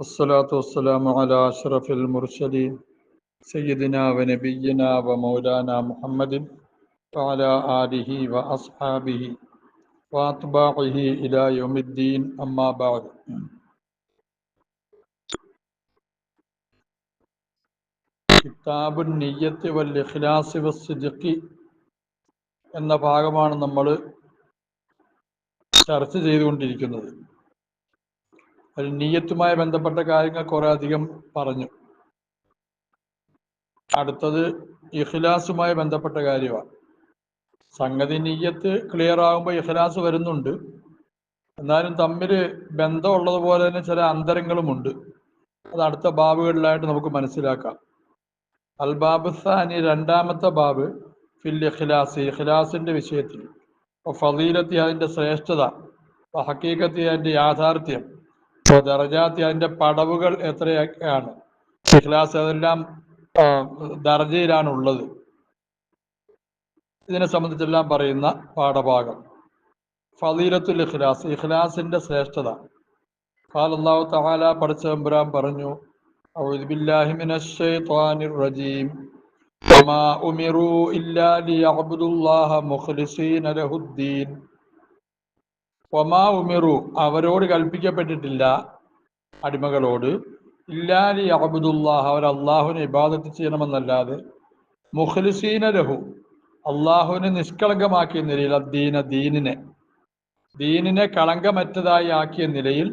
والصلاة والسلام على أشرف المرسلين سيدنا ونبينا ومولانا محمد وعلى آله وأصحابه وأتباعه إلى يوم الدين أما بعد കിതാബുൻ നിയ്യത്ത് വൽ ഇഖ്ലാസ് വസ്സിദ്ഖി എന്ന ഭാഗമാണ് നമ്മൾ ചർച്ച ചെയ്തുകൊണ്ടിരിക്കുന്നത് അതിൽ നീയത്തുമായി ബന്ധപ്പെട്ട കാര്യങ്ങൾ കുറെ അധികം പറഞ്ഞു. അടുത്തത് ഇഖ്ലാസുമായി ബന്ധപ്പെട്ട കാര്യമാണ്. സംഗതി നീയത്ത് ക്ലിയർ ആകുമ്പോൾ ഇഖ്ലാസ് വരുന്നുണ്ട്. എന്നാലും തമ്മിൽ ബന്ധമുള്ളതുപോലെ തന്നെ ചില അന്തരങ്ങളുമുണ്ട്. അത് അടുത്ത ബാബുകളിലായിട്ട് നമുക്ക് മനസ്സിലാക്കാം. അൽ ബാബ് സാനി രണ്ടാമത്തെ ബാബ് ഫിൽ ഇഖ്ലാസ് ഇഖ്ലാസിന്റെ വിഷയത്തിൽ. ഫലീലത്തി അതിന്റെ ശ്രേഷ്ഠത ഹക്കീക്കത്തി അതിന്റെ യാഥാർത്ഥ്യം. ദർജാത്തി അതിന്റെ പടവുകൾ എത്രയൊക്കെയാണ് ഇഖ്ലാസ് അതെല്ലാം ആ, ദർജയിലാണ് ഉള്ളത് ഇതിനെ സംബന്ധിച്ചെല്ലാം പറയുന്ന പാഠഭാഗം ഫലീലത്തുൽ ഇഖ്ലാസ് ഇഖ്ലാസിന്റെ ശ്രേഷ്ഠത قال الله تعالى പടച്ചതമ്പുരാൻ പറഞ്ഞു أعوذ بالله من الشيطان الرجيم وما أمروا إلا ليعبدوا الله مخلصين له الدين ഒമാ ഉമിറു അവരോട് കൽപ്പിക്കപ്പെട്ടിട്ടില്ല അടിമകളോട്. ഇല്ലാലി അബുദുല്ലാഹ് അവർ അള്ളാഹുവിനെ ഇബാദത്ത് ചെയ്യണമെന്നല്ലാതെ മുഖ്ലിസീന ലഹു അള്ളാഹുവിനെ നിഷ്കളങ്കമാക്കിയ നിലയിൽ അദ്ദീന ദീനിനെ ദീനിനെ കളങ്കമറ്റതായി ആക്കിയ നിലയിൽ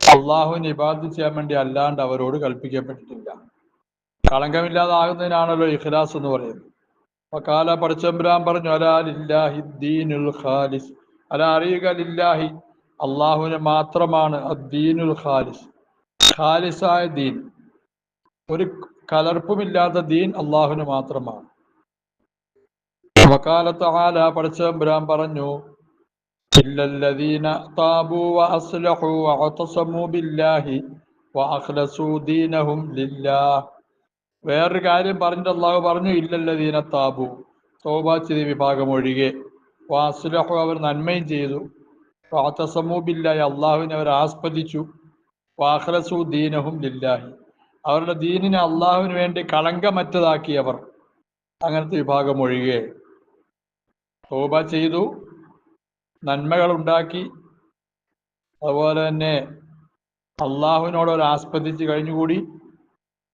അള്ളാഹുവിനെ ഇബാദത്ത് ചെയ്യാൻ വേണ്ടി അല്ലാണ്ട് അവരോട് കൽപ്പിക്കപ്പെട്ടിട്ടില്ല. കളങ്കമില്ലാതാകുന്നതിനാണല്ലോ ഇഖ്ലാസ് എന്ന് പറയുന്നത്. അപ്പൊ കാല പടച്ചമ്പുരാൻ പറഞ്ഞു അലാലില്ലാഹിദ്ദീനുൽ ഖാലിസ്. അത് അറിയുക ലില്ലാഹി അള്ളാഹുവിന് മാത്രമാണ് അദ്ദീനുൽ ഖാലിസ്. ഖാലിസായ ദീൻ. ഒരു കലർപ്പുമില്ലാത്ത ദീൻ അള്ളാഹുവിന് മാത്രമാണ്. വക്കാലത്ത് ആല പഠിച്ചമ്പുരാൻ പറഞ്ഞു ഇല്ലല്ലദീന താബു വ അസ്ലഹു ബില്ലാഹി വഅഖ്ലസു ദീനഹും ലില്ലാഹ്. വേറൊരു കാര്യം പറഞ്ഞിട്ട് അള്ളാഹു പറഞ്ഞു ഇല്ലല്ലദീന താബു. തോബ ചെയ്ത വിഭാഗം ഒഴികെ. വാസുലഹു അവർ നന്മയും ചെയ്തു. വാത്തസമൂബില്ലായി അള്ളാഹുവിനെ അവർ ആസ്പദിച്ചു വാഹ്ലസു ദീനഹും ലില്ലാഹി. അവരുടെ ദീനിനെ അള്ളാഹുവിന് വേണ്ടി കളങ്കമറ്റതാക്കി അവർ അങ്ങനത്തെ വിഭാഗം ഒഴികെ. തോബ ചെയ്തു. നന്മകൾ ഉണ്ടാക്കി. അതുപോലെ തന്നെ അള്ളാഹുവിനോട് അവർ ആസ്പദിച്ച് കഴിഞ്ഞുകൂടി.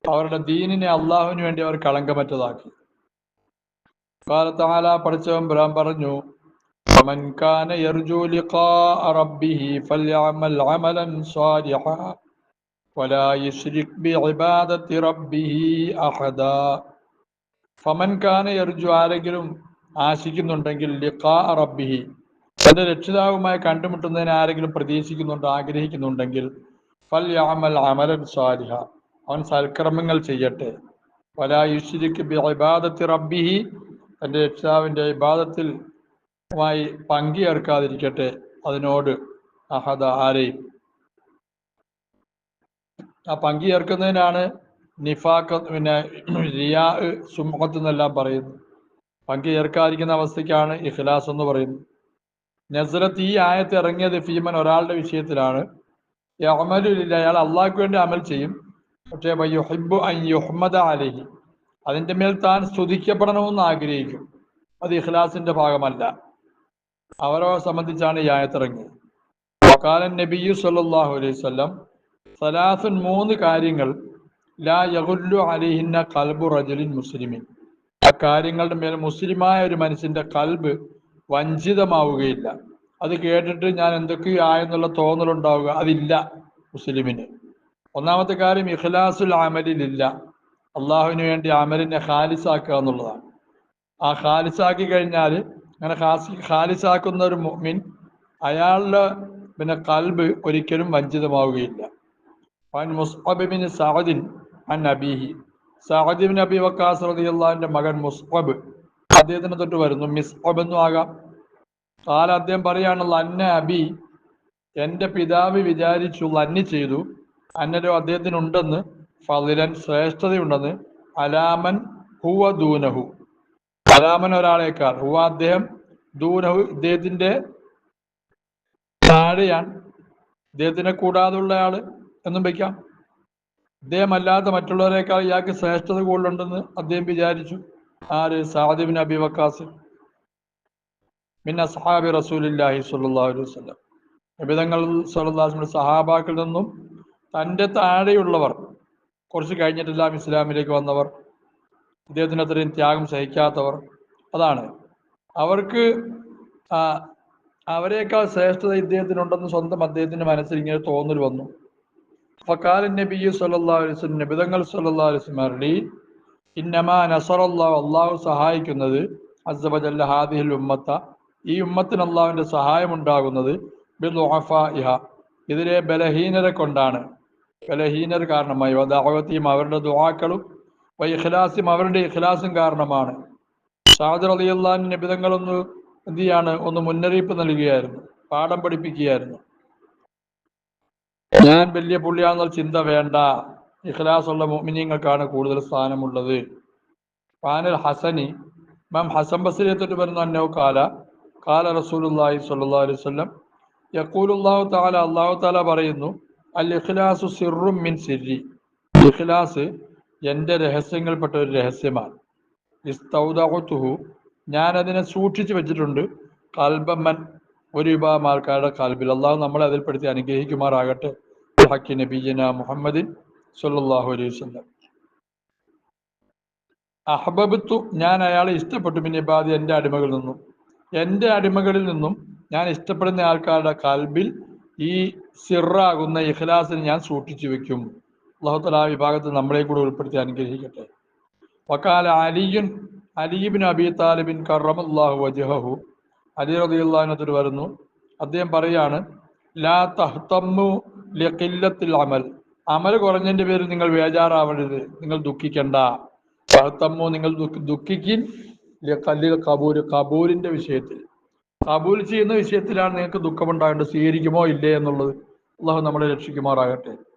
അവരുടെ ദീനിനെ അള്ളാഹുവിന് വേണ്ടി അവർ കളങ്കമറ്റതാക്കി. കാലത്താല പഠിച്ചവൻ ബ്രഹ്മ പറഞ്ഞു فمن كان يرجو لقاء ربه فليعمل عملا صالحا ولا يشرك بعبادة ربه أحدا فمن كان يرجو ആരെങ്കിലും ആശിക്കുന്നുണ്ടെങ്കിൽ ലിഖാ റബ്ബിഹി തന്റെ രക്ഷിതാവുമായി കണ്ടുമുട്ടുന്നതിന് ആരെങ്കിലും പ്രതീക്ഷിക്കുന്നുണ്ട് ആഗ്രഹിക്കുന്നുണ്ടെങ്കിൽ ഫൽ യാമൽ അമലൻ സാലിഹ അവൻ സൽക്കർമ്മങ്ങൾ ചെയ്യട്ടെ വലാ യുഷിരിക്ക് ബി ഇബാദത്തി റബ്ബിഹി തന്റെ രക്ഷിതാവിന്റെ ഇബാദത്തിൽ മായി പങ്കുചേർക്കാതിരിക്കട്ടെ അതിനോട് അഹദ ആരെയും. ആ പങ്കുചേർക്കുന്നതിനാണ് നിഫാഖ് പിന്നെ റിയാ സുമുഖത്ത് എന്നെല്ലാം പറയുന്നത്. പങ്കുചേർക്കാതിരിക്കുന്ന അവസ്ഥയ്ക്കാണ് ഇഖ്ലാസ് എന്ന് പറയുന്നത്. നസ്രത്ത് ഈ ആയത്ത് ഇറങ്ങിയത് ഫീമൻ ഒരാളുടെ വിഷയത്തിലാണ്. അമലില്ല അയാൾ അള്ളാഹ്ക്ക് വേണ്ടി അമൽ ചെയ്യും. പക്ഷേ യുഹിബു അൻ അലഹി അതിന്റെ മേൽ താൻ സ്തുതിക്കപ്പെടണമെന്ന് ആഗ്രഹിക്കും. അത് ഇഖ്ലാസിന്റെ ഭാഗമല്ല. അവരെ സംബന്ധിച്ചാണ് ഈ ആയത്തിറങ്ങിയത്. വക്കാലൻ നബിയു സല്ലാഹു അലൈഹി സലാസുൻ മൂന്ന് കാര്യങ്ങൾ ലാ യഹുല്ലു അലിഹിന്ന കൽബു റജുലിൻ മുസ്ലിമിൻ. ആ കാര്യങ്ങളുടെ മേൽ മുസ്ലിമായ ഒരു മനുഷ്യന്റെ കൽബ് വഞ്ചിതമാവുകയില്ല. അത് കേട്ടിട്ട് ഞാൻ എന്തൊക്കെയായെന്നുള്ള തോന്നലുണ്ടാവുക അതില്ല മുസ്ലിമിന്. ഒന്നാമത്തെ കാര്യം ഇഖ്ലാസുൽ അമലിലില്ല അള്ളാഹുവിന് വേണ്ടി അമലിനെ ഖാലിസാക്കുക എന്നുള്ളതാണ്. ആ ഖാലിസാക്കി കഴിഞ്ഞാൽ അങ്ങനെ ഹാസി ഹാലിസാക്കുന്ന ഒരു മീൻ അയാളുടെ പിന്നെ കൽബ് ഒരിക്കലും വഞ്ചിതമാവുകയില്ല. അൻ സഹദിൻ അൻ അബീഹി. സഹദിബിൻ അബി വക്കാസ് റതിയുള്ളാന്റെ മകൻ മുസ്ബ് അദ്ദേഹത്തിന് തൊട്ട് വരുന്നു. മിസ്ബ് എന്നും ആകാം. താല അദ്ദേഹം പറയുകയാണല്ലോ അന്ന അബി എന്റെ പിതാവ് വിചാരിച്ചു അന്നി ചെയ്തു. അന്നരോ അദ്ദേഹത്തിനുണ്ടെന്ന് ഫലിരൻ ശ്രേഷ്ഠതയുണ്ടെന്ന് അലാമൻ ഹുവ ദൂനഹു. അലാമൻ ഒരാളേക്കാൾ. ഹുവ അദ്ദേഹം ദൂരവും ഇദ്ദേഹത്തിന്റെ താഴെയാണ്. ഇദ്ദേഹത്തിനെ കൂടാതുള്ള ആൾ എന്നും വയ്ക്കാം ഇദ്ദേഹം അല്ലാത്ത മറ്റുള്ളവരെക്കാൾ ഇയാൾക്ക് ശ്രേഷ്ഠത കൂടുതലുണ്ടെന്ന് അദ്ദേഹം വിചാരിച്ചു. ആര്? സാദിബിൻ അബി വക്കാസ്. പിന്നെ സഹാബി റസൂലില്ലാഹി സ്വല്ലല്ലാഹു അലൈഹി വസല്ലം. നബിതങ്ങൾ സഹാബാക്കിൽ സഹാബാക്കളിൽ നിന്നും തന്റെ താഴെയുള്ളവർ കുറച്ച് കഴിഞ്ഞിട്ടെല്ലാം ഇസ്ലാമിലേക്ക് വന്നവർ ഇദ്ദേഹത്തിന് അത്രയും ത്യാഗം സഹിക്കാത്തവർ. അതാണ്. അവർക്ക് അവരെക്കാൾ ശ്രേഷ്ഠത ഇദ്ദേഹത്തിനുണ്ടെന്ന് സ്വന്തം അദ്ദേഹത്തിന്റെ മനസ്സിൽ ഇങ്ങനെ തോന്നൽ വന്നു. ഫക്കാലൻ നബി വസല്ലം നബിതങ്ങൾ വസല്ലം ഇന്നമാ നസറല്ലാഹു അള്ളാഹു സഹായിക്കുന്നത് അസ്സബജല്ല ഹാദിഹിൽ ഉമ്മത്ത ഈ ഉമ്മത്തിന് അള്ളാഹുവിന്റെ സഹായം ഉണ്ടാകുന്നത് ബിദ്ദുഅഫാഇഹ ഇതിലെ ബലഹീനരെ കൊണ്ടാണ്. ബലഹീനർ കാരണമായി അവരുടെ ദുആക്കളും വ ഇഖ്ലാസും അവരുടെ ഇഖ്ലാസും കാരണമാണ്. സാദർ അള്ളഹാൻ നിബിതങ്ങളൊന്ന് എന്ത് ചെയ്യാണ് ഒന്ന് മുന്നറിയിപ്പ് നൽകുകയായിരുന്നു പാഠം പഠിപ്പിക്കുകയായിരുന്നു. ഞാൻ വലിയ പുള്ളിയാണെന്നുള്ള ചിന്ത വേണ്ട. ഇഖ്ലാസുള്ള മോമിനിയങ്ങൾക്കാണ് കൂടുതൽ സ്ഥാനമുള്ളത്. പാനൽ ഹസനി മാം ഹസൻ ബസരിയത്തോട്ട് വരുന്ന അന്നോ കാല കാല റസൂലുള്ളാഹി സ്വല്ലല്ലാഹു അലൈഹി വസല്ലം. യഖൂലുല്ലാഹു തആല അല്ലാഹു തആല പറയുന്നു അൽ ഇഖ്ലാസു സിർറും മിൻ സിർരി ഇഖ്ലാസ് എന്റെ രഹസ്യങ്ങൾപ്പെട്ട ഒരു രഹസ്യമാണ്. ഇസ്തൗദാഹുത്തുഹു ഞാൻ അതിനെ സൂക്ഷിച്ചു വെച്ചിട്ടുണ്ട്. കൽബമ്മൻ ഒരു വിഭാഗം ആൾക്കാരുടെ കാൽബിൽ. അള്ളാഹു നമ്മളെ അതിൽപ്പെടുത്തി അനുഗ്രഹിക്കുമാറാകട്ടെ. ഹക്കി നബീജന മുഹമ്മദിൻ സല്ലാഹു അലൈഹി വസല്ലം. അഹബബത്തു ഞാൻ അയാളെ ഇഷ്ടപ്പെട്ടു. പിന്നെ ബാധി എന്റെ അടിമകളിൽ നിന്നും. എന്റെ അടിമകളിൽ നിന്നും ഞാൻ ഇഷ്ടപ്പെടുന്ന ആൾക്കാരുടെ കാൽബിൽ ഈ സിറാകുന്ന ഇഖ്ലാസിന് ഞാൻ സൂക്ഷിച്ചു വെക്കും. അള്ളാഹുത്തല ആ വിഭാഗത്തിൽ നമ്മളെ കൂടെ ഉൾപ്പെടുത്തി അനുഗ്രഹിക്കട്ടെ. വക്കാല അലിയുൻ അലിബിൻ അബി താലിബിൻ കറമല്ലാഹു വജഹു അലി റളിയല്ലാഹുവിനത്തിൽ വരുന്നു. അദ്ദേഹം പറയാണ് ലാ തഹ്തമ്മു ലഖില്ലത്തിൽ അമൽ. അമൽ കുറഞ്ഞതിന്റെ പേരിൽ നിങ്ങൾ വേജാറാവരുത് നിങ്ങൾ ദുഃഖിക്കണ്ട. തഹ്തമ്മു നിങ്ങൾ ദുഃഖ- ദുഃഖിക്കിൻ കല്ലിൽ കബൂര് കബൂലിന്റെ വിഷയത്തിൽ. കബൂൽ ചെയ്യുന്ന വിഷയത്തിലാണ് നിങ്ങൾക്ക് ദുഃഖമുണ്ടാകേണ്ടത് സ്വീകരിക്കുമോ ഇല്ലേ എന്നുള്ളത് അള്ളാഹു നമ്മളെ രക്ഷിക്കുമാറാകട്ടെ.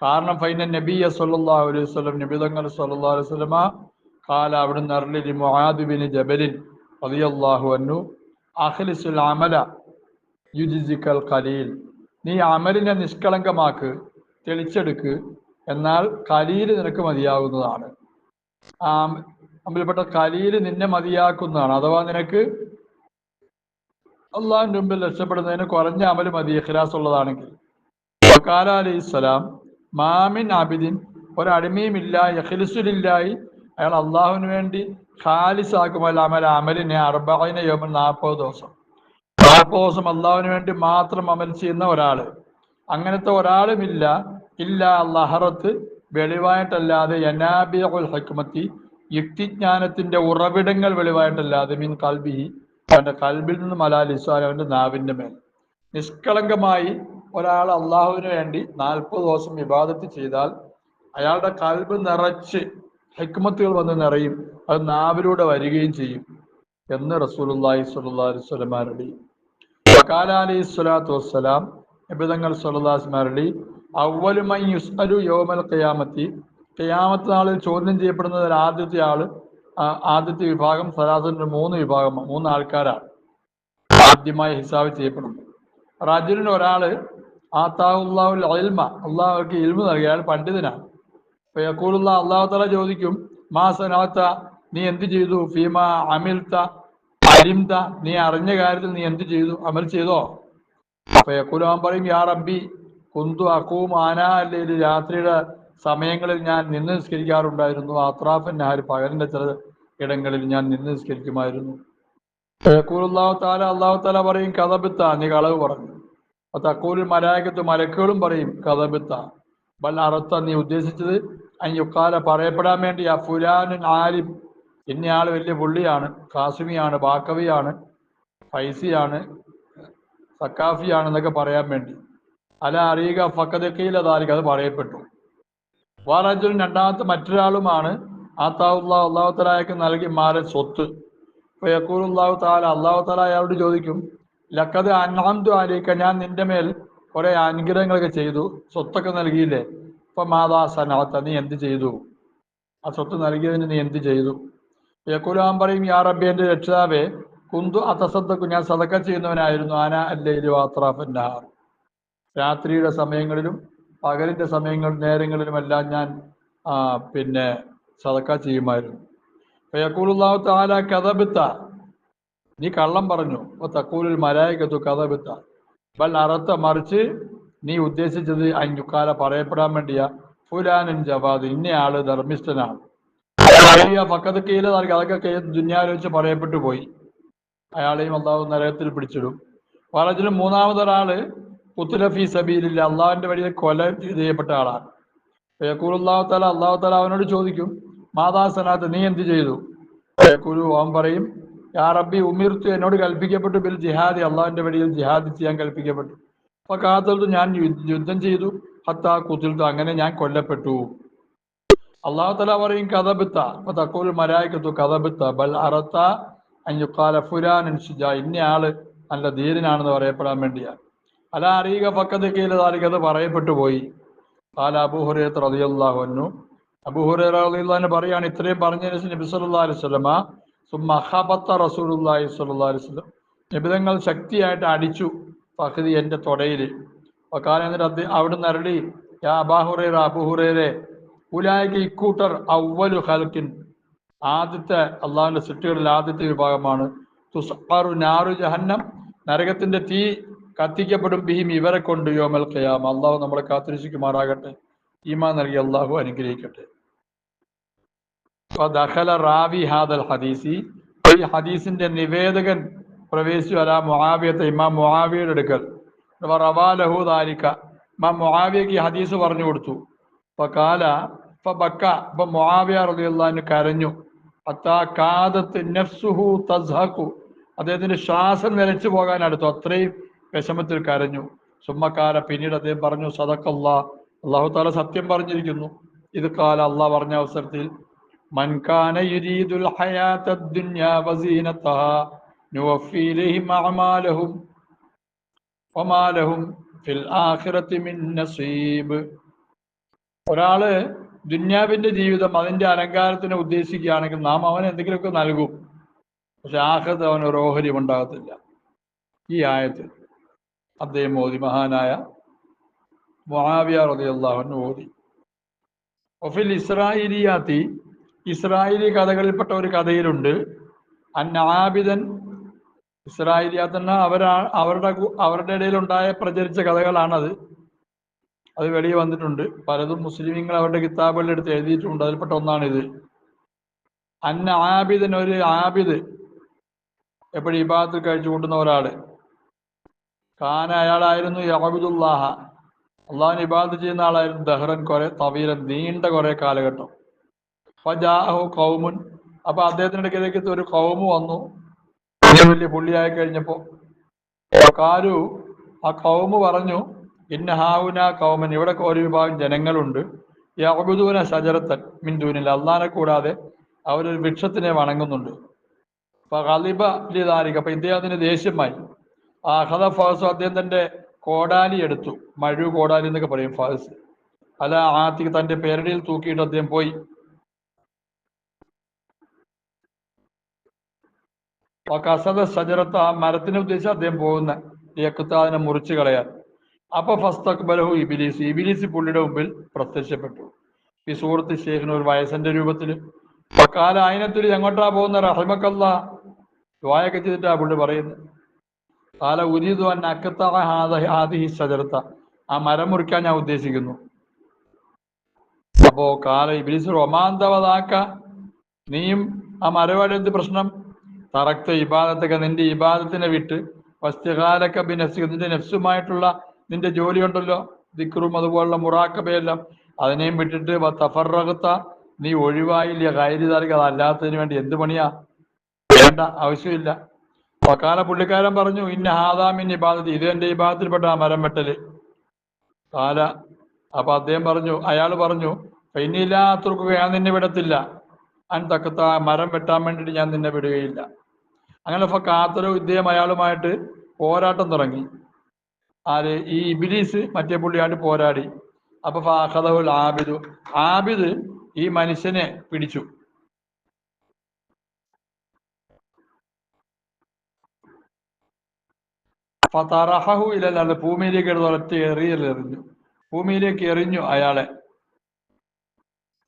കാരണം ഫൈന നബിയ സല്ലല്ലാഹു അലൈഹി വസല്ലം നബിതങ്ങൾ സല്ലല്ലാഹു അലൈഹി വസല്ലമ കാല അവിടുന്ന് അർലി മുആദ് ബിൻ ജബലിൻ റളിയല്ലാഹു അൻഹു. അഖ്ലിസുൽ അമല യുജിസിക്കൽ ഖലീൽ. നീ അമലിനെ നിഷ്കളങ്കമാക്ക് തെളിച്ചെടുക്ക് എന്നാൽ കലീൽ നിനക്ക് മതിയാകുന്നതാണ്. ആ അമ്പലപ്പെട്ട കലീൽ നിന്നെ മതിയാക്കുന്നതാണ്. അഥവാ നിനക്ക് അള്ളാഹിന്റെ മുമ്പിൽ രക്ഷപ്പെടുന്നതിന് കുറഞ്ഞ അമൽ മതി ഇഖ്ലാസ് ഉള്ളതാണെങ്കിൽ വക്കാല അലൈഹി സ്വലാം മാമിൻ ആബിദിൻ ഒരടിമയുമില്ല യഖ്ലിസുലില്ലായി അയാൾ അള്ളാഹുവിന് വേണ്ടി ഖാലിസാക്കുമല്ല അമൽ അമലിനെ അർബൈന യോമൻ നാൽപ്പത് ദിവസം. നാൽപ്പത് ദിവസം അള്ളാഹുവിന് വേണ്ടി മാത്രം അമൽ ചെയ്യുന്ന ഒരാൾ അങ്ങനത്തെ ഒരാളുമില്ല. ഇല്ല ലഹറത്ത് വെളിവായിട്ടല്ലാതെ യനാബിയുൽ ഹക്മത്തി യുക്തിജ്ഞാനത്തിന്റെ ഉറവിടങ്ങൾ വെളിവായിട്ടല്ലാതെ മീൻ കൽബി അവന്റെ കൽബിൽ നിന്ന് മലാലിസാൻ അവന്റെ നാവിന്റെ മേൽ. നിഷ്കളങ്കമായി ഒരാൾ അള്ളാഹുവിന് വേണ്ടി നാൽപ്പത് ദിവസം വിവാദത്ത് ചെയ്താൽ അയാളുടെ കൽബ് നിറച്ച് ഹെക്മത്തുകൾ വന്ന് നിറയും. അത് നാവിലൂടെ വരികയും ചെയ്യും എന്ന് അരുളി. വഖാല അലൈഹി സ്വലാത്തു വസ്സലാം. എബിതങ്ങൾ സ്വല്ലല്ലാഹു അരുളി. അവലുമൻ യുസ്അലു യൗമൽ ഖിയാമത്തി. ഖിയാമത്ത് നാളിൽ ചോദ്യം ചെയ്യപ്പെടുന്നത് ആദ്യത്തെ ആൾ ആദ്യത്തെ വിഭാഗം സലാസന്റെ മൂന്ന് വിഭാഗം മൂന്ന് ആൾക്കാരാണ് ആദ്യമായി ഹിസാബ് ചെയ്യപ്പെടുന്നത്. റജുലിന് ഒരാൾ ആത്താഹുല്ലാഹുൽ അൽമ അള്ളാഹുക്ക് ഇൽമ നൽകി അയാൾ പണ്ഡിതനാണ്. അപ്പൊ യക്കൂലുള്ള അള്ളാഹു തല ചോദിക്കും മാ സനാത്ത നീ എന്ത് ചെയ്തു? ഫീമ അമിൽത്ത അരിംത നീ അറിഞ്ഞ കാര്യത്തിൽ നീ എന്ത് ചെയ്തു? അമൽ ചെയ്തോ? അപ്പൊ യക്കൂലാൻ പറയും യാ റബ്ബി കുന്തു അക്കൂം ആന അല്ലെങ്കിൽ രാത്രിയുടെ സമയങ്ങളിൽ ഞാൻ നിന്ന് നിസ്കരിക്കാറുണ്ടായിരുന്നു. അത്രാഫൻ ഞാൻ പകലിന്റെ ചില ഇടങ്ങളിൽ ഞാൻ നിന്ന് നിസ്കരിക്കുമായിരുന്നു. അള്ളാഹു താല പറയും കഥബിത്ത നീ കളവ് പറഞ്ഞു. അപ്പൊ തക്കൂരിൽ മലായകത്ത് മലക്കുകളും പറയും കഥബിത്ത ബൽ അറുത്ത നീ ഉദ്ദേശിച്ചത് അയ്യുക്കാല പറയപ്പെടാൻ വേണ്ടി ആ ഫുലാനൻ ആലിം ഇന്നയാൾ വലിയ പുള്ളിയാണ് കാസിമിയാണ് ബാക്കവിയാണ് ഫൈസിയാണ് സക്കാഫിയാണ് എന്നൊക്കെ പറയാൻ വേണ്ടി. അല അറിയുക ഫക്കതക്കയിലതായിരിക്കും അത് പറയപ്പെട്ടു. വാറാജുൻ രണ്ടാമത്തെ മറ്റൊരാളുമാണ് ആത്താവുള്ള താവുള്ള അള്ളാഹുത്തലായക്ക് നൽകി മാറൻ സ്വത്ത്. അള്ളാഹു താല അള്ളാഹു താല അയാളോട് ചോദിക്കും ലക്കത് അന്നാന്തു ആലിക്ക ഞാൻ നിന്റെ മേൽ കുറെ അനുഗ്രഹങ്ങളൊക്കെ ചെയ്തു സ്വത്തൊക്കെ നൽകിയില്ലേ? ഇപ്പൊ മാതാ സനാത്ത നീ എന്ത് ചെയ്തു? ആ സ്വത്ത് നൽകിയതിന് നീ എന്ത് ചെയ്തു? യക്കുലാൻ പറയും യാ റബ്ബി എന്റെ രക്ഷിതാവേ കുന്തു അതസദ്ദക്കു ഞാൻ സതക്ക ചെയ്യുന്നവനായിരുന്നു ആന അല്ലയിലു അത്രാഫന്നാർ രാത്രിയുടെ സമയങ്ങളിലും പകലിന്റെ സമയങ്ങൾ നേരങ്ങളിലുമെല്ലാം ഞാൻ പിന്നെ സദക്ക ചെയ്യുമായിരുന്നു. യക്കൂലുള്ളാഹു താല കഥബിത്ത നീ കള്ളം പറഞ്ഞു. ഓ തക്കൂലിൽ മലായകത്തു കഥബിത്ത ബൽ അറത്ത മറിച്ച് നീ ഉദ്ദേശിച്ചത് അഞ്ഞുക്കാല പറയപ്പെടാൻ വേണ്ടിയ. ഫുലാനൻ ജവാദ് ഇന്നയാൾ ധർമ്മിഷ്ഠനാണ്. ഫക്കത്ത് കീല നൽകി. അതൊക്കെ വെച്ച് പറയപ്പെട്ടു പോയി. അയാളെയും അള്ളാഹു നരകത്തിൽ പിടിച്ചിടും. വളച്ചിലും മൂന്നാമതൊരാൾ പുത്തുലഫി സബീലില്ല അള്ളാഹുവിന്റെ വഴിയിൽ കൊല ചെയ്യപ്പെട്ട ആളാണ്. യക്കൂർ അള്ളാഹു താല അള്ളാഹു താല അവനോട് ചോദിക്കും മാതാ സനാത്ത് നീ എന്ത് ചെയ്തു? കുരു ഓം പറയും യാ റബ്ബി ഉമിർത്തു എന്നോട് കൽപ്പിക്കപ്പെട്ടു ബിൽ ജിഹാദി. അള്ളാഹിന്റെ വഴിയിൽ ജിഹാദ് ചെയ്യാൻ കൽപ്പിക്കപ്പെട്ടു. അപ്പൊ കാത്തത് ഞാൻ യുദ്ധം ചെയ്തു. ഹത്താ കുത്തിൽത്തു അങ്ങനെ ഞാൻ കൊല്ലപ്പെട്ടു. അള്ളാഹു തല പറയും കഥബിത്ത. അപ്പൊ തക്കോൽ മരായിക്കത്തു കഥബിത്ത ബൽ അറത്ത അഞ്ഞുക്കാല ഫുരാൻ അനുഷിജ ഇന്ന ആൾ നല്ല ധീരനാണെന്ന് പറയപ്പെടാൻ വേണ്ടിയാ. അല അറിയുക പക്കത്ത് കീലതാലിക്ക് അത് പറയപ്പെട്ടു പോയി. കാല അബുഹുറേത്ത് അബുഹുറേറ റളിയല്ലാഹു പറയാണ് ഇത്രയും പറഞ്ഞതിന് നബി സല്ലാ ഖബത്ത റസൂലുള്ളാഹി സ്വല്ലല്ലാഹു അലൈഹി വസല്ലം. നിബിതങ്ങൾ ശക്തിയായിട്ട് അടിച്ചു പകുതി എന്റെ തൊടയിൽ കാലം എന്നിട്ട് അദ്ദേഹം അവിടുന്ന് അരടി യാ അബാഹുറേറ അബുഹുറേറെ ഉലായിക്ക് ഇക്കൂട്ടർ അവലു ഹൽക്കിൻ ആദ്യത്തെ അള്ളാഹുവിന്റെ സൃഷ്ടികളിൽ ആദ്യത്തെ വിഭാഗമാണ് തുസാറു നാറു ജഹന്നം നരകത്തിന്റെ തീ കത്തിക്കപ്പെടും ബിഹിം ഇവരെ കൊണ്ട് യോമൽ ഖയാം അള്ളാഹു നമ്മളെ കാത്തിരിക്കുമാറാകട്ടെ ഈമാൻ നൽകി അള്ളാഹു അനുഗ്രഹിക്കട്ടെ. റാവി ഹാദൽ ഹദീസി. ഈ ഹദീസിന്റെ നിവേദകൻ പ്രവേശിച്ചു. അല മുഹാവിയത്തെ ഇമാം മുഹാവിയുടെ അടുക്കൽ. റവാലഹു ദാലിക. ഇമാം മുആവിയക്ക് ഈ ഹദീസ് പറഞ്ഞു കൊടുത്തു. അപ്പൊ കാല ഇപ്പൊ ബക്ക ഇപ്പൊ മുആവിയ റബിയുള്ള കരഞ്ഞു. അത്താ കാതത്ത് നഫ്സുഹു തസ്ഹഖു. അദ്ദേഹത്തിന്റെ ശ്വാസം നിലച്ചു പോകാൻ അടുത്തു. അത്രയും വിഷമത്തിൽ കരഞ്ഞു. സുമ്മക്കാല പിന്നീട് അദ്ദേഹം പറഞ്ഞു സദക്കല്ലാ അള്ളാഹു താല സത്യം പറഞ്ഞിരിക്കുന്നു. ഇത് കാല അള്ളാഹ് പറഞ്ഞ അവസരത്തിൽ വമാലഹും ഫിൽ ഒരാൾ ദുന്യാവിന്റെ ജീവിതം അതിന്റെ അലങ്കാരത്തിനെ ഉദ്ദേശിക്കുകയാണെങ്കിൽ നാം അവന് എന്തെങ്കിലുമൊക്കെ നൽകും. പക്ഷെ ആഹൃത് അവന് ഒരു ഓഹരി ഉണ്ടാകത്തില്ല. ഈ ആയത്തിൽ അദ്ദേഹം മോദി മഹാനായ മുആവിയ റളിയല്ലാഹു ഓതി ഒഫിൽ ഇസ്രായേലിയാത്തി ഇസ്രായേലി കഥകളിൽപ്പെട്ട ഒരു കഥയിലുണ്ട്. അന്നാബിദൻ ഇസ്രായേലിയാത്ത് തന്നെ അവരാ അവരുടെ അവരുടെ ഇടയിൽ ഉണ്ടായ പ്രചരിച്ച കഥകളാണത്. അത് വെളിയിൽ വന്നിട്ടുണ്ട്. പലതും മുസ്ലിമീങ്ങൾ അവരുടെ കിതാബുകളിൽ എടുത്ത് എഴുതിയിട്ടുണ്ട്. അതിൽപ്പെട്ട ഒന്നാണിത്. അന്ന ആബിദൻ ഒരു ആബിദ് എപ്പോഴും ഇബാദത്ത് കഴിച്ചു കൂട്ടുന്ന ഒരാൾ. കാന അയാളായിരുന്നു യഹബുദുല്ലാഹ അള്ളാഹുവിന് ഇബാദത്ത് ചെയ്യുന്ന ആളായിരുന്നു ദഹ്റൻ കുറെ തവീരൻ നീണ്ട കുറെ കാലഘട്ടം. ഫജാഹു കൗമുൻ അപ്പൊ അദ്ദേഹത്തിന്റെ ഇടയ്ക്കിലേക്ക് ഒരു കൗമ് വന്നു. വലിയ വലിയ പുള്ളിയായി കഴിഞ്ഞപ്പോ. കാരു ആ കൗമ് പറഞ്ഞു ഇന്ന ഹാവുന കൗമൻ ഇവിടെ ഒരു വിഭാഗം ജനങ്ങളുണ്ട്. ഈ അബുദൂന ശജറത്തൻ മിന്ദൂനിൽ അള്ളാനെ കൂടാതെ അവരൊരു വൃക്ഷത്തിനെ വണങ്ങുന്നുണ്ട്. അപ്പൊ ഖലിബ ലിദാലിക. അപ്പൊ ഇദ്ദേഹത്തിന് ദേഷ്യമായി ആ ഹദ ഫാസു അദ്ദേഹം തന്റെ കോടാലി എടുത്തു. മഴു കോടാലി എന്നൊക്കെ പറയും ഫാസ് അല്ല ആത്തി തന്റെ പേരടിയിൽ തൂക്കിയിട്ട് അദ്ദേഹം പോയി. കസത സജറത്ത് ആ മരത്തിനെ ഉദ്ദേശിച്ച് അദ്ദേഹം പോകുന്ന. യക്കത്ത് അതിനെ മുറിച്ചു കളയാൻ. അപ്പൊ ഫസ്തക്ബലഹു ഇബിലീസ്. ഇബിലീസ് പുള്ളിയുടെ മുമ്പിൽ പ്രത്യക്ഷപ്പെട്ടു. ഈ സുഹൃത്ത് ഷേഖിന് ഒരു വയസ്സന്റെ രൂപത്തിൽ കാല അയനത്തിൽ എങ്ങോട്ടാ പോകുന്ന? റഹ്മക്കല്ല. ദ്വായൊക്കെ ചെയ്തിട്ടാ പുള്ളി പറയുന്നത് കാല ഉരീതു അൻ അക്കത്താഹി സജർത്ത ആ മരം മുറിക്കാൻ ഞാൻ ഉദ്ദേശിക്കുന്നു. അപ്പോ കാല ഇബിലീസ് റൊമാന്തവതാക്ക നീയും ആ മരവാടി എന്ത് പ്രശ്നം? തറക്ത ഇബാദത്തൊക്കെ നിന്റെ ഇബാദത്തിനെ വിട്ട് വസ്തുകാലൊക്കെ ബിനസ് നിന്റെ നെഫ്സുമായിട്ടുള്ള നിന്റെ ജോലി ഉണ്ടല്ലോ ദിക്റും അതുപോലുള്ള മുറാക്കബയെല്ലാം. അതിനെയും വിട്ടിട്ട് തഫറകത്ത നീ ഒഴിവായില്ല കയറി തരിക അതല്ലാത്തതിന് വേണ്ടി എന്ത് പണിയാ? വേണ്ട ആവശ്യമില്ല. വക്കാല പുള്ളിക്കാരൻ പറഞ്ഞു ഇന്ന ഹാദാമിൻ ഇബാദത്ത് ഇത് എന്റെ ഇബാദത്തിൽപ്പെട്ട ആ മരം വെട്ടൽ. കാല അപ്പൊ അദ്ദേഹം പറഞ്ഞു അയാൾ പറഞ്ഞു ഇനിയില്ലാത്തവർക്ക് ഞാൻ നിന്നെ വിടത്തില്ല. അൻ തക്കത്ത മരം വെട്ടാൻ വേണ്ടിയിട്ട് ഞാൻ നിന്നെ വിടുകയില്ല. അങ്ങനെ ഇപ്പൊ കാത്തലും ഇദ്ദേഹം അയാളുമായിട്ട് പോരാട്ടം തുടങ്ങി. ആര്? ഈ ഇബിലീസ് മറ്റേ പുള്ളിയായിട്ട് പോരാടി. അപ്പൊ ഫാഹദുൽ ആബിദു. ആബിദ് ഈ മനുഷ്യനെ പിടിച്ചു. ഫതറഹു ഇലല്ലാതെ ഭൂമിയിലേക്ക് എടുത്ത് എറിയലെറിഞ്ഞു ഭൂമിയിലേക്ക് എറിഞ്ഞു അയാളെ.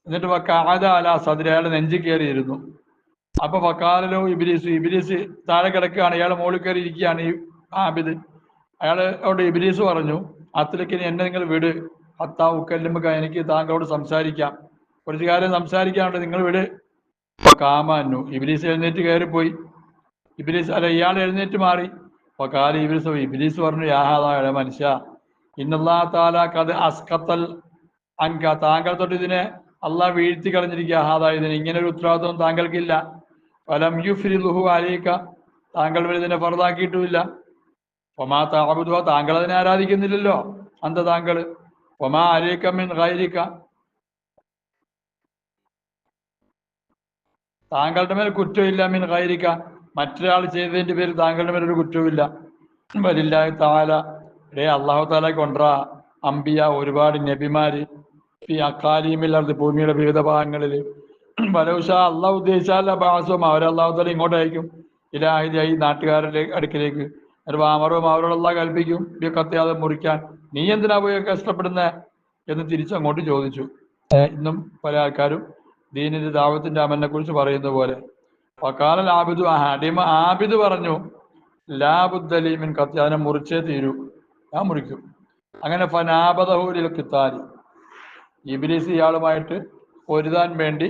എന്നിട്ട് വക്കാത അല സദരി അയാളെ നെഞ്ചി കയറിയിരുന്നു. അപ്പൊ വക്കാലോ ഇബിലീസ് ഇബിലീസ് താഴെ കിടക്കുകയാണ് അയാൾ മുകളിൽ കയറി ഇരിക്കുകയാണ് ഈ ആബിദ്. അയാൾ അവിടെ ഇബിലീസ് പറഞ്ഞു അത്തിലേക്ക് എന്നെ നിങ്ങൾ വിട്. ഹത്താ ഉക്കല്ലുമ്പ എനിക്ക് താങ്കളോട് സംസാരിക്കാം. കുറച്ചു കാര്യം സംസാരിക്കാനുണ്ട് നിങ്ങൾ വിട്. കാമാനു ഇബിലീസ് എഴുന്നേറ്റ് കയറിപ്പോയി. ഇബിലീസ് അല്ല ഇയാൾ എഴുന്നേറ്റ് മാറി. അപ്പൊ കാല ഇബിലീസ് ഇബിലീസ് പറഞ്ഞു യാഹാദായ മനുഷ്യ ഇന്നല്ലാ അസ്കത്തൽ അങ്ക താങ്കൾ തൊട്ട് ഇതിനെ അള്ളാഹ് വീഴ്ത്തി കളഞ്ഞിരിക്കുക ഹാദാ ഇതിന് ഇങ്ങനെ ഒരു ഉത്തരവാദിത്വം താങ്കൾക്കില്ല. വലം ലുഹു അലീക്ക താങ്കൾ ഇതിനെ പുറത്താക്കിയിട്ടുമില്ല ഒമാ താബുദ്വ താങ്കൾ അതിനെ ആരാധിക്കുന്നില്ലല്ലോ അന്ത താങ്കൾ. ഒമാ അലീക്ക മിൻ ഗൈരിക്ക താങ്കളുടെ മേൽ കുറ്റമില്ല മിൻ ഗൈരിക്ക മറ്റൊരാൾ ചെയ്തതിന്റെ പേരിൽ താങ്കളുടെ മേലൊരു കുറ്റവുമില്ല. വലില്ലാഹി താല ഡേ അള്ളാഹു താല കൊണ്ട അമ്പിയ ഒരുപാട് നബിമാര് ഈ അക്കാലിമില്ലാത്ത ഭൂമിയുടെ വിവിധ ഭാഗങ്ങളിൽ. വലൗഷ അള്ളാഹ് ഉദ്ദേശിച്ചാൽ ബാസും അവരെ അള്ളാഹു താല ഇങ്ങോട്ട് അയക്കും. ഇലാഹിതായി നാട്ടുകാരുടെ അടുക്കിലേക്ക്. ഒരു വാമറവും അവരോടുള്ള കൽപ്പിക്കും. ഈ കത്തിയാതെ മുറിക്കാൻ. നീ എന്തിനാ പോയി കഷ്ടപ്പെടുന്നേ? എന്ന് തിരിച്ചു അങ്ങോട്ട് ചോദിച്ചു ഇന്നും പല ആൾക്കാരും ദീനിന്റെ ദാവത്തിന്റെ അമലിനെ കുറിച്ച് പറയുന്ന പോലെ. വക്കാലൽ ലാബിദു അടിമ ആബിദ് പറഞ്ഞു ലാബുദ്ദലീമിൻ കത്തി അതിനെ മുറിച്ചേ തീരൂ. ഞാൻ മുറിക്കും. അങ്ങനെ ഫനാബദഹൂലിൽ കിത്താരി ഇബിലിസ് ഇയാളുമായിട്ട് പൊരുതാൻ വേണ്ടി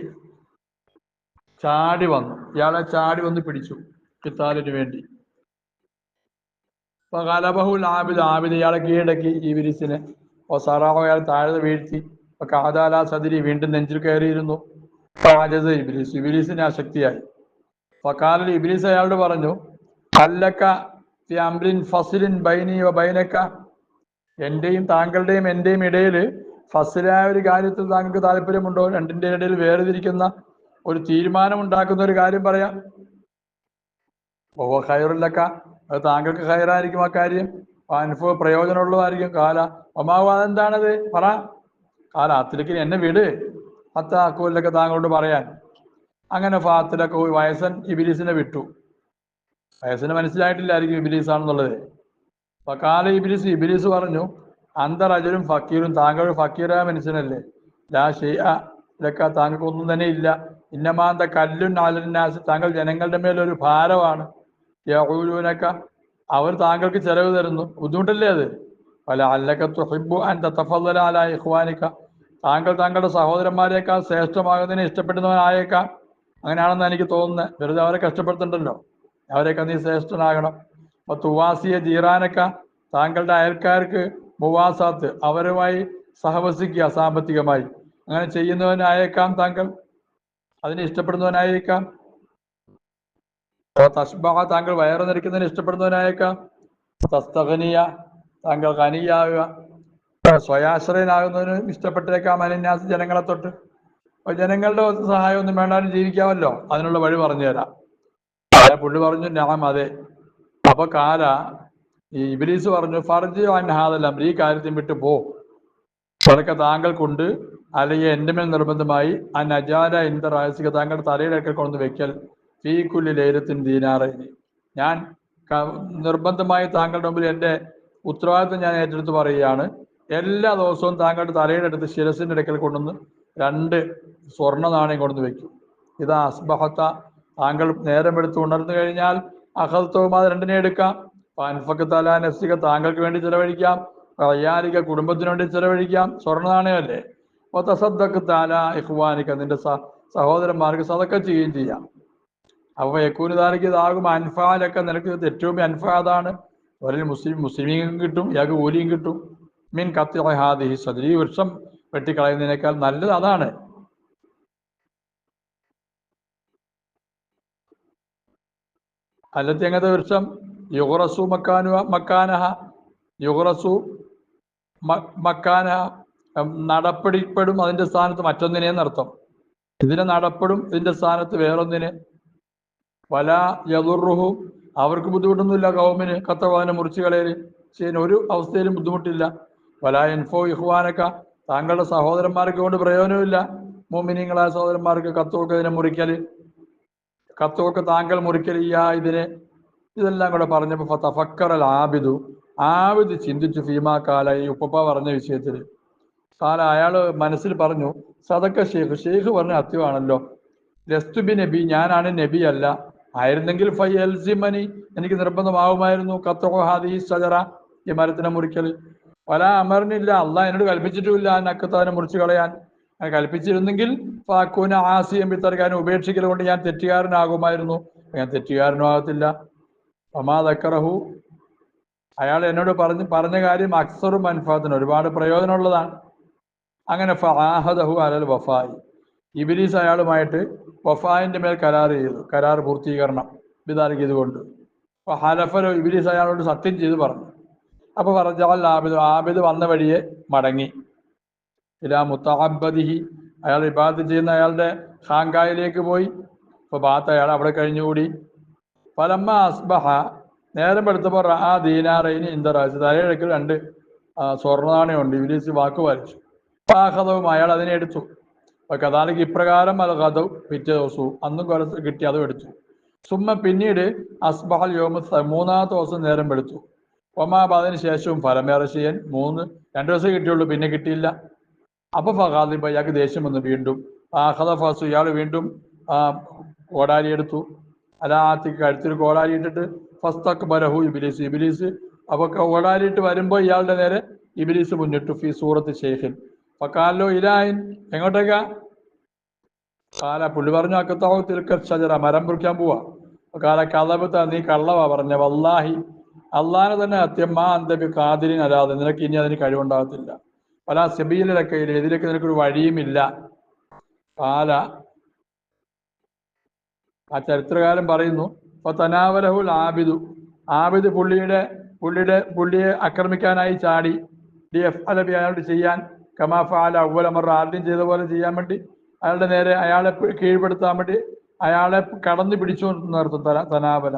ചാടി വന്നു. ഇയാളെ ചാടി വന്ന് പിടിച്ചു കിത്താലിന് വേണ്ടി. കലബഹു ആബിദ്. ആബിദ് ഇയാളെ കീഴടക്കി ഇബിലിസിനെ. ഒസാറാഹോ താഴെ വീഴ്ത്തി. കാദാല സദിരി വീണ്ടും നെഞ്ചിൽ കയറിയിരുന്നു. ഇബിലിസ്. ഇബിലിസിന് അശക്തിയായി ഫക്കാലിൽ ഇബിലിസ് അയാളോട് പറഞ്ഞു അല്ലക്ക ഫി ഫസിലിൻ ബൈനി ബൈനക്ക. എന്റെയും താങ്കളുടെയും എന്റെയും ഇടയിൽ ഫസിലായ ഒരു കാര്യത്തിൽ താങ്കൾക്ക് താല്പര്യമുണ്ടോ? രണ്ടിന്റെ ഇടയിൽ വേർതിരിക്കുന്ന ഒരു തീരുമാനം ഉണ്ടാക്കുന്ന ഒരു കാര്യം പറയാം. ഓ ഖൈറുല്ലക്ക അത് താങ്കൾക്ക് ഖൈറായിരിക്കും ആ കാര്യം. അനുഭവ പ്രയോജനമുള്ളതായിരിക്കും. കാല ഒമാവ് അതെന്താണത്? പറ. കാല അത്തിലേക്ക് എന്നെ വിട്. അത്ത അക്കൂലൊക്കെ താങ്കളോട് പറയാൻ. അങ്ങനെ ഫാത്തിലൊക്കെ പോയി വയസ്സൻ ഇബിലീസിനെ വിട്ടു. വയസ്സിന് മനസ്സിലായിട്ടില്ലായിരിക്കും ഇബിലീസ് ആണെന്നുള്ളത് അപ്പൊ കാല ഇബിലീസ് ഇബിലീസ് പറഞ്ഞു അന്തറജരും ഫക്കീറും താങ്കൾ ഫക്കീറായ മനുഷ്യനല്ലേ. ലാ ഷെയ്യ ഇതൊക്കെ താങ്കൾക്ക് ഒന്നും തന്നെ ഇല്ല. ഇന്നമാന്ത കല്ലും നാലനാസ് താങ്കൾ ജനങ്ങളുടെ മേലൊരു ഭാരമാണ് യഹൂലൂനക്ക അവർ താങ്കൾക്ക് ചെലവ് തരുന്നു. ബുദ്ധിമുട്ടല്ലേ അത്? പല അല്ലക്ക തുഹിബു അൻ തത്തഫല്ല ഇഹ്വാനിക്ക താങ്കൾ താങ്കളുടെ സഹോദരന്മാരെക്കാൾ ശ്രേഷ്ഠമാകുന്നതിനെ ഇഷ്ടപ്പെടുന്നവനായേക്കാം. അങ്ങനെയാണെന്ന് എനിക്ക് തോന്നുന്നത് വെറുതെ അവരെ കഷ്ടപ്പെടുത്തണ്ടല്ലോ. അവരെയൊക്കെ നീ ശ്രേഷ്ഠനാകണം. അപ്പൊ തുവാസിയെ ജീറാനക്ക താങ്കളുടെ അയൽക്കാർക്ക് മുവാസാത്ത് അവരുമായി സഹവസിക്കുക സാമ്പത്തികമായി. അങ്ങനെ ചെയ്യുന്നവനായേക്കാം താങ്കൾ. അതിനെ ഇഷ്ടപ്പെടുന്നവനായേക്കാം. ഓ തസ്ബഹ താങ്കൾ വയറ് നിറയ്ക്കുന്നതിന് ഇഷ്ടപ്പെടുന്നവനായേക്കാം. തസ്തഖനിയ താങ്കൾ ഖനിയാവുക സ്വയാശ്രയനാകുന്നതിന് ഇഷ്ടപ്പെട്ടേക്കാം അനന്യാസ ജനങ്ങളെ തൊട്ട്. ജനങ്ങളുടെ സഹായം ഒന്നും വേണ്ടാലും ജീവിക്കാമല്ലോ. അതിനുള്ള വഴി പറഞ്ഞു തരാം. പുള്ളി പറഞ്ഞു ഞാൻ അതെ. അപ്പൊ കാല ഈ ഇബിലീസ് പറഞ്ഞു ഫർജ് അൻഹാദല്ലാം ഈ കാര്യത്തിൽ വിട്ട് പോ. അതൊക്കെ താങ്കൾക്കുണ്ട്. അല്ലെങ്കിൽ എന്റെ മേൽ നിർബന്ധമായി ആ നജാല എന്ത റാസിക. താങ്കളുടെ തലയിലൊക്കെ കൊണ്ടു വെക്കൽ. ഫീക്കുല്ലി ലേരത്തിന് ദീനാറേനി ഞാൻ നിർബന്ധമായി താങ്കളുടെ മുമ്പിൽ എന്റെ ഉത്തരവാദിത്വം ഞാൻ ഏറ്റെടുത്ത് പറയുകയാണ്. എല്ലാ ദിവസവും താങ്കളുടെ തലയുടെ അടുത്ത് ശിരസിന്റെ ഇടയ്ക്കൽ കൊണ്ടുവന്ന് രണ്ട് സ്വർണ നാണയം കൊണ്ടു വെക്കും. ഇതാ അസ്ബഹത്ത. താങ്കൾ നേരം എടുത്ത് ഉണർന്നു കഴിഞ്ഞാൽ അഹൽത്തവും അത് രണ്ടിനെ എടുക്കാം. പാൻഫക്ക് തല താങ്കൾക്ക് വേണ്ടി ചെലവഴിക്കാം. റയ്യാലിക കുടുംബത്തിന് വേണ്ടി ചെലവഴിക്കാം. സ്വർണ നാണയമല്ലേ? അപ്പോൾ തസദ്ദക്ക് താല ഇഹ്വാനിക്ക നിന്റെ സഹോദരന്മാർക്ക് സതക്ക ചെയ്യുകയും ചെയ്യാം. അപ്പൊ യക്കൂന് താലയ്ക്ക് ഇതാകും. അൻഫാലൊക്കെ നിനക്ക് ഏറ്റവും അൻഫാദാണ് ഒരു മുസ്ലിം മുസ്ലിമീനും കിട്ടും ഇയാൾക്ക് കൂലിയും കിട്ടും. മീൻ കത്തി ഹാദിഹി സദരി. വൃക്ഷം വെട്ടിക്കളയുന്നതിനേക്കാൾ നല്ലത് അതാണ്. അല്ലത്തി അങ്ങനത്തെ വൃക്ഷം യുഹറസു മക്കാനു മക്കാനഹ യുഹറസു മക്കാന മക്കാനഹ നടപ്പടിപ്പെടും അതിന്റെ സ്ഥാനത്ത് മറ്റൊന്നിനെ എന്നർത്ഥം. ഇതിനെ നടപ്പെടും ഇതിന്റെ സ്ഥാനത്ത് വേറൊന്നിനെ. വല യദുർഹു അവർക്ക് ബുദ്ധിമുട്ടൊന്നുമില്ല കൗമിന് കത്തവാനെ മുറിച്ചു കളയൽ. ഒരു അവസ്ഥയിലും ബുദ്ധിമുട്ടില്ല. വല എൻഫോ ഇഹ്വാനക്ക താങ്കളുടെ സഹോദരന്മാർക്ക് കൊണ്ട് പ്രയോജനമില്ല. മോമിനിങ്ങളായ സഹോദരന്മാർക്ക് കത്തുമൊക്കെ ഇതിനെ മുറിക്കൽ. കത്തുമൊക്കെ താങ്കൾ മുറിക്കൽ ഇയാ ഇതിനെ. ഇതെല്ലാം കൂടെ പറഞ്ഞപ്പോ തഫക്കറൽ ആബിദു. ആബിദ് ചിന്തിച്ചു ഫീമാ കാല ഈ ഉപ്പ പറഞ്ഞ വിഷയത്തിൽ കാല അയാൾ മനസ്സിൽ പറഞ്ഞു സദക്ക ഷെയ്ഖ് ഷെയ്ഖ് പറഞ്ഞ അത്യമാണല്ലോ ലസ്തുബി നബി ഞാനാണ് നബി അല്ല. ആയിരുന്നെങ്കിൽ ഫൈ എൽസിമനി എനിക്ക് നിർബന്ധമാവുമായിരുന്നു. കത്തോ ഹാദി സജറ ഈ മരത്തിനെ മുറിക്കൽ പല അമറിനില്ല അള്ളാഹ് എന്നോട് കൽപ്പിച്ചിട്ടുമില്ല നക്കത്താനെ മുറിച്ചു കളയാൻ. കൽപ്പിച്ചിരുന്നെങ്കിൽ ഫാക്കൂന ആസിയം പിത്തർക്കാനും ഉപേക്ഷിക്കൽ കൊണ്ട് ഞാൻ തെറ്റുകാരനാകുമായിരുന്നു. ഞാൻ തെറ്റുകാരനും ആകത്തില്ല. ഒമാ ദക്കറഹു. അയാൾ എന്നോട് പറഞ്ഞ് പറഞ്ഞ കാര്യം അക്സറും അൻഫാത്തിന് ഒരുപാട് പ്രയോജനമുള്ളതാണ്. അങ്ങനെ ഫാഹദഹു അലൽ വഫായി. ഇബിലീസ് അയാളുമായിട്ട് വഫായിന്റെ മേൽ കരാർ ചെയ്തു. കരാർ പൂർത്തീകരണം. വിതാലിക്ക് ഇതുകൊണ്ട് ഹലഫലോ ഇബിലീസ് അയാളോട് സത്യം ചെയ്ത് പറഞ്ഞു. അപ്പൊ പറഞ്ഞാൽ ആബിദ് ആബിദ് വന്ന വഴിയെ മടങ്ങി. ഇലാ മുത്താബദിഹി അയാൾ ഇബാദ് ചെയ്യുന്ന അയാളുടെ ഹാങ്കായിലേക്ക് പോയി. അപ്പൊ ബാത്ത് അയാൾ അവിടെ കഴിഞ്ഞുകൂടി. ഫലമ്മ അസ്ബഹ. നേരം എടുത്തപ്പോൾ ആ ദീനാറയിന് ഇന്ദറാജ് തലയിഴക്കിൽ രണ്ട് സ്വർണനാണയുണ്ട് ഇബിലീസ് വാക്ക് വായിച്ചു ആഹതവും അയാൾ അതിനെ എടുത്തു. അപ്പൊ കഥാലിക്ക് ഇപ്രകാരം കഥവ് പിറ്റേ ദിവസവും. അന്നും കൊലത്ത് കിട്ടി അതും എടുത്തു. സുമ്മ പിന്നീട് അസ്ബഹൽ യോമ മൂന്നാമത്തെ ദിവസം നേരം എടുത്തു ഒമാബ് അതിന് ശേഷവും ഫലമേറെ ചെയ്യാൻ മൂന്ന് രണ്ടു ദിവസം കിട്ടിയുള്ളൂ പിന്നെ കിട്ടിയില്ല. അപ്പൊ ഫഹാദിബ ഇയാൾക്ക് ദേഷ്യം വന്നു വീണ്ടും. ആ ഫാസു ഇയാൾ വീണ്ടും ആ കോടാലി എടുത്തു. അലാത്തിക്ക് കഴുത്തിൽ കോടാലി ഇട്ടിട്ട് ഫസ്തക് ബരഹു ഇബിലീസ്. ഇബിലീസ് അപ്പൊ കോടാലിയിട്ട് വരുമ്പോൾ ഇയാളുടെ നേരെ ഇബിലീസ് മുന്നിട്ടു ഫി സൂറത്ത് ഷെയ്ഖിൻ ഫക്കാലോ ഇലായിൻ എങ്ങോട്ടേക്കാ? കാല പുള്ളി പറഞ്ഞു അക്കത്താവു തിരുക്കർ ഷജറ മരം മുറിക്കാൻ പോവാ. കാല കഥബത്ത നീ കള്ളവാ പറഞ്ഞ വല്ലാഹി. അള്ളാനെ തന്നെ അത്യമ്മ അന്തബി കാതിരിൻ അല്ലാതെ നിനക്ക് ഇനി അതിന് കഴിവുണ്ടാകത്തില്ല. പല സെബീലിലൊക്കെ എതിരൊക്കെ നിനക്കൊരു വഴിയുമില്ല. പാല. ആ ചരിത്രകാരൻ പറയുന്നു ഇപ്പൊ തനാവലഹുൽ ആബിദു. ആബിദ് പുള്ളിയുടെ പുള്ളിയുടെ പുള്ളിയെ ആക്രമിക്കാനായി ചാടി. ഡി എഫ് അലബി അയാളോട് ചെയ്യാൻ കമാഫ അല അവലമർ ആദ്യം ചെയ്ത പോലെ ചെയ്യാൻ വേണ്ടി അയാളുടെ നേരെ അയാളെ കീഴ്പ്പെടുത്താൻ വേണ്ടി അയാളെ കടന്നു പിടിച്ചു നിർത്തും തന തനാവല.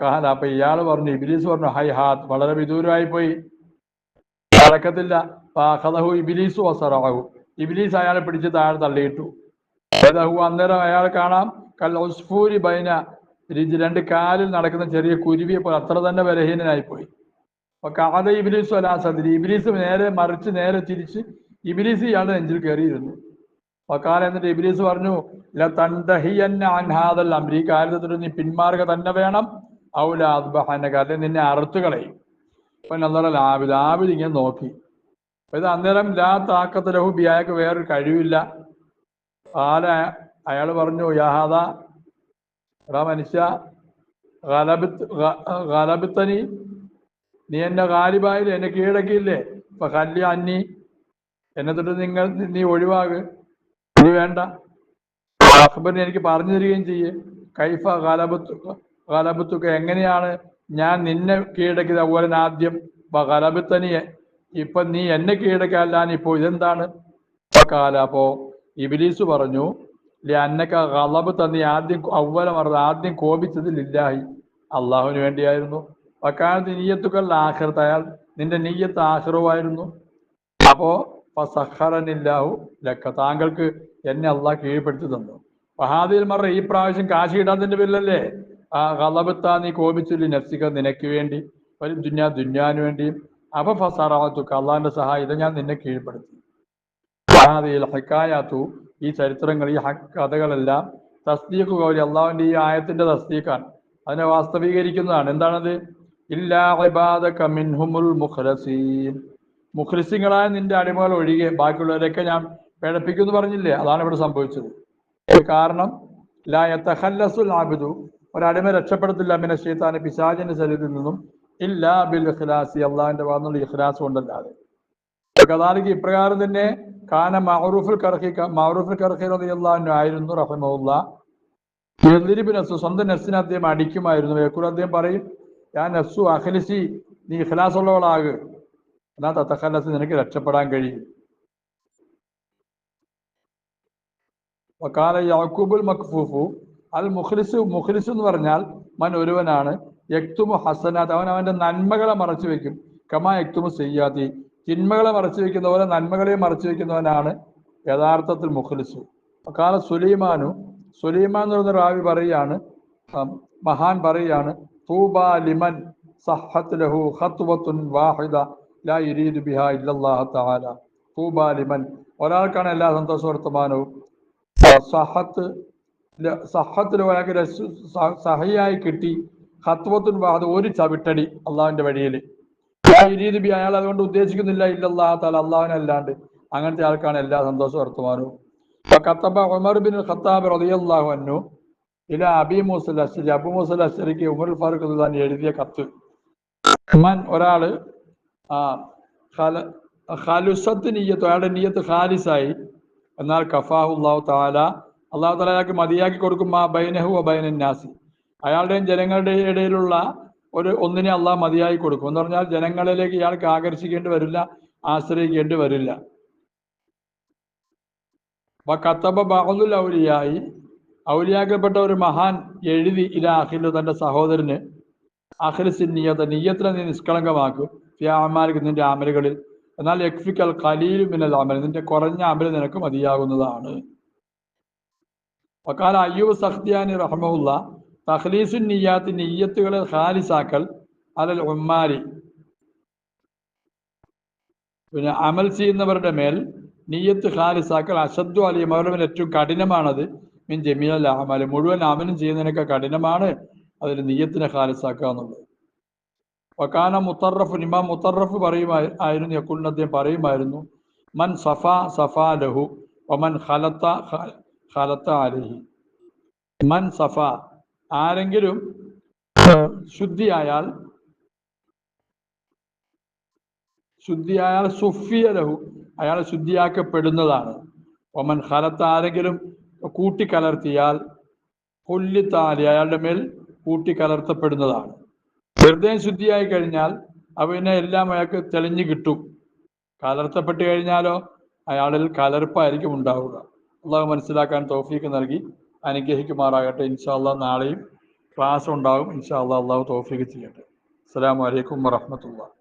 കാല അപ്പൊ ഇയാൾ പറഞ്ഞു ഇബിലീസ് പറഞ്ഞു ഹൈ ഹാത്ത് വളരെ വിദൂരമായി പോയി നടക്കത്തില്ല. ഫാഖദഹു ഇബിലീസു വസറഹു ഇബിലീസ് അയാളെ പിടിച്ച് താഴെ തള്ളിയിട്ടു. ഫദഹു അന്നേരം അയാൾ കാണാം. കൽ ഉസ്ഫൂരി ബൈന രണ്ട് കാലിൽ നടക്കുന്ന ചെറിയ കുരുവിയെ പോലെ അത്ര തന്നെ ബലഹീനനായി പോയി അപ്പൊ കാത ഇബിലീസ് അലാ സദ്യ ഇബിലീസ് നേരെ മറിച്ച് നേരെ തിരിച്ച് ഇബിലീസ് ഇയാളുടെ നെഞ്ചിൽ കയറിയിരുന്നു. വക്കാല എന്നിട്ട് ഇബിലീസ് പറഞ്ഞു "ല തണ്ടഹിയൻ അൻ ഹാദൽ അംരി. ഈ കാര്യത്തിൽ നീ പിന്മാറുക തന്നെ വേണം. ഔല കാര്യം നിന്നെ അറുത്തു കളയും. അപ്പൊ നല്ലറ ലാബിൽ ലാബിൽ ഇങ്ങനെ നോക്കി. അപ്പൊ ഇത് അന്നേരം ലാ താക്കത്ത് ലഹു ബിയാക്ക് വേറൊരു കഴിവില്ല. ആല അയാൾ പറഞ്ഞു യാഹാദ എടാ മനുഷ്യ ഗലബിത്തനി നീ എന്നെ ഗാലിബായില്ലേ? എന്നെ കീഴടക്കിയില്ലേ? ഇപ്പൊ കല്ലി അന്നി എന്നെ തൊട്ട് നിങ്ങൾ നീ ഒഴിവാക് നീ വേണ്ട. അക്ബറിന് എനിക്ക് പറഞ്ഞു തരികയും ചെയ്യേ. കൈഫ ഗലബത്തു ഗലബത്തുക്ക് എങ്ങനെയാണ്? ഞാൻ നിന്നെ കീഴടക്കിയത് തന്നെ ആദ്യം ഗലബത്തനി ഇപ്പൊ നീ എന്നെ കീഴടക്കാല്ലാൻ ഇപ്പോ ഇതെന്താണ്? കാല. അപ്പോ ഇബിലീസ് പറഞ്ഞു അന്നക്ക ഗളബ് തന്നെ ആദ്യം അവല മറന്ന് ആദ്യം കോപിച്ചത് ലില്ലാഹി അള്ളാഹുവിന് വേണ്ടിയായിരുന്നു. അക്കാലത്ത് നീയത്തുക്കൾ ആഹൃത്ത് അയാൾ നിന്റെ നീയത്ത് ആഹ്റവുമായിരുന്നു അപ്പോ സഹറനില്ലാഹു ലക്ക. താങ്കൾക്ക് എന്നെ അള്ളാഹ് കീഴ്പ്പെടുത്തി തന്നു. ഫഹാദിൽ മറ ഈ പ്രാവശ്യം കാശി ഇടാതിന്റെ പേരിലല്ലേ ആ കളബത്താ നീ കോപിച്ചുള്ളി നഫ്സിക്ക നിനക്ക് വേണ്ടി? ഒരു ദുന്യാ ദുന്യാന് വേണ്ടിയും അപ്പൊ ഫസറാത്തുക്ക് അള്ളാഹിന്റെ സഹായം ഞാൻ നിന്നെ കീഴ്പ്പെടുത്തി. ഹക്കായാത്തു ഈ ചരിത്രങ്ങൾ ഈ ഹക്ക് കഥകളെല്ലാം തസ്തീഖ് കൗലി അള്ളാഹുവിന്റെ ഈ ആയത്തിന്റെ തസ്തീഖാണ് അതിനെ വാസ്തവീകരിക്കുന്നതാണ്. എന്താണത്? മുഖ്ലിസിങ്ങളായ നിന്റെ അടിമകൾ ഒഴികെ ബാക്കിയുള്ളവരെയൊക്കെ ഞാൻ പിഴപ്പിക്കുമെന്ന് പറഞ്ഞില്ലേ? അതാണ് ഇവിടെ സംഭവിച്ചത്. കാരണം ലാ ഒരടിമ രക്ഷപ്പെടത്തില്ല. മിന ശൈത്താനെ പിശാചിന്റെ ശരീരത്തിൽ നിന്നും ഇല്ലാ ബിൽ ഇഖ്ലാസി. അള്ളാഹിന്റെ വന്നുള്ള ഇഖ്ലാസ് കൊണ്ടല്ലാതെ. കഥാലിക്ക് ഇപ്രകാരം തന്നെ കാന മഹറൂഫുൽ കർഹി മഹറൂഫുൽ കർഹി അള്ളാഹിനു ആയിരുന്നു റഹ്മുല്ല എതിരിപ്പ് നസ്സു സ്വന്തം നസ്സിനെ അദ്ദേഹം അടിക്കുമായിരുന്നു. യക്കൂർ അദ്ദേഹം പറയും ഞാൻ നസ്സു അഖലിസി നീ ഇഖ്ലാസ് ഉള്ളവളാകു എന്നാ തത്തഖലസ് നിനക്ക് രക്ഷപ്പെടാൻ കഴിയും. വക്കാല യാക്കൂബുൽ മഖ്ഫൂഫു അൽ മുഖ്ലിസ് മുഖ്ലിസ് എന്ന് പറഞ്ഞാൽ മൻ ഒരുവനാണ്. യക്തുമു ഹസനാത്ത് അവൻ അവന്റെ നന്മകളെ മറച്ചു വെക്കും. കമാ യക്തുമു സയ്യാത്തി. തിന്മകളെ മറച്ചു വെക്കുന്ന പോലെ നന്മകളെയും മറച്ചു വെക്കുന്നവനാണ് യഥാർത്ഥത്തിൽ മുഖ്ലിസ്. കാല സുലൈമാനു സുലൈമാൻ എന്ന് പറയുന്ന റാവി പറയുകയാണ് മഹാൻ പറയുകയാണ് തൂബ ലിമൻ ലഹു വാഹിദ ലാ തആല. തൂബ ലിമൻ ഒരാൾക്കാണ് എല്ലാ സന്തോഷ വർത്തമാനവും സഹത്ത് സഹത്തിൽ ഭയങ്കര സഹയായി കിട്ടി. ഹത്വത്തുൻ വാഹദ് ഒരു ചവിട്ടടി അള്ളാഹുവിന്റെ വഴിയിൽ ബി അയാൾ അതുകൊണ്ട് ഉദ്ദേശിക്കുന്നില്ല ഇല്ലല്ലാഹ താല അള്ളാഹുനല്ലാണ്ട് അങ്ങനത്തെ ആൾക്കാണ് എല്ലാ സന്തോഷ വർത്തമാനവും കത്തബ ഉമർ ബിൻ ഖത്താബ് റളിയല്ലാഹു അന്നു ഇല അബി മൂസൽ അശ്ശരി അബു മൂസൽ അശ്ശരിക്ക് ഉമർ ഫാറൂഖ് റളിയല്ലാഹു എഴുതിയ കത്ത്. മൻ ഒരാൾ ആ ഖല ഖലുസത്ത് നീയത്ത് അയാളുടെ നീയത്ത് ഖാലിസായി. എന്നാൽ കഫാഹുല്ലാഹു താല അള്ളാഹു താല അയാൾക്ക് മതിയാക്കി കൊടുക്കും ആ ബൈനഹു ബൈനൻ നാസി അയാളുടെയും ജനങ്ങളുടെ ഇടയിലുള്ള ഒരു ഒന്നിനെ അള്ളാഹ് മതിയായി കൊടുക്കും. എന്ന് പറഞ്ഞാൽ ജനങ്ങളിലേക്ക് ഇയാൾക്ക് ആകർഷിക്കേണ്ടി വരില്ല ആശ്രയിക്കേണ്ടി വരില്ല. കത്തബ ബഹദുൽ ഔലിയായി. ഔലിയാക്കപ്പെട്ട ഒരു മഹാൻ എഴുതി ഇല അഖിലു തന്റെ സഹോദരന് അഖിലിസിൻ നീയത്ത് നീയത്തിനെ നീ നിഷ്കളങ്കമാക്കും. ഈ ആമാലിക്ക് നിന്റെ അമലുകളിൽ. എന്നാൽ യക്ഫിക്കൽ ഖലീലു മിനൽ അമൽ നിന്റെ കുറഞ്ഞ അമൽ നിനക്ക് മതിയാകുന്നതാണ്. വക്കാല അയ്യൂബ് സഖ്ദിയാനി റഹ്മുല്ല തഖ്ലീസുൻ നിയ്യാത്ത് നിയ്യത്തുകളെ ഖാലിസാക്കൽ അലൽ ഉമ്മാരി പിന്നെ അമൽ ചെയ്യുന്നവരുടെ മേൽ നീയത്ത് ഖാലിസാക്കൽ അശദ്ദു അലിയും അവരുടെ മേൽ ഏറ്റവും കഠിനമാണത്. മീൻ ജമീൽ അമൽ മുഴുവൻ അമലും ചെയ്യുന്നതിനൊക്കെ കഠിനമാണ് അതിൽ നീയത്തിനെ ഖാലിസാക്കുക എന്നുള്ളത്. വക്കാന മുത്തറഫ് ഇമാം മുത്തറഫ് പറയുമായി ആയിരുന്നു യക്കുലിന് അദ്ദേഹം പറയുമായിരുന്നു മൻ സഫ സഫ ലഹു ഒമൻ ഖലത്ത ഖലത്ത അലഹി മൻ സഫ ആരെങ്കിലും ശുദ്ധിയായാൽ ശുദ്ധിയായാൽ സുഫിയ ലഹു അയാൾ ശുദ്ധിയാക്കപ്പെടുന്നതാണ്. ഒമൻ ഖലത്ത ആരെങ്കിലും കൂട്ടിക്കലർത്തിയാൽ പുല്ലിത്താലി അയാളുടെ മേൽ കൂട്ടിക്കലർത്തപ്പെടുന്നതാണ്. ഹൃദയം ശുദ്ധിയായി കഴിഞ്ഞാൽ അവനെ എല്ലാം അയാൾക്ക് തെളിഞ്ഞു കിട്ടും. കലർത്തപ്പെട്ട് കഴിഞ്ഞാലോ അയാളിൽ കലർപ്പായിരിക്കും ഉണ്ടാവുക. അള്ളാഹു മനസ്സിലാക്കാൻ തോഫീക്ക് നൽകി. അനുഗ്രഹിക്കുമാറാകട്ടെ. ഇൻഷാല്ല നാളെയും ക്ലാസ് ഉണ്ടാകും. ഇൻഷാ അള്ളാഹ് തോഫീക്ക് ചെയ്യട്ടെ. അസ്സാം വലൈക്കും വറഹ്മത്തുള്ളാഹി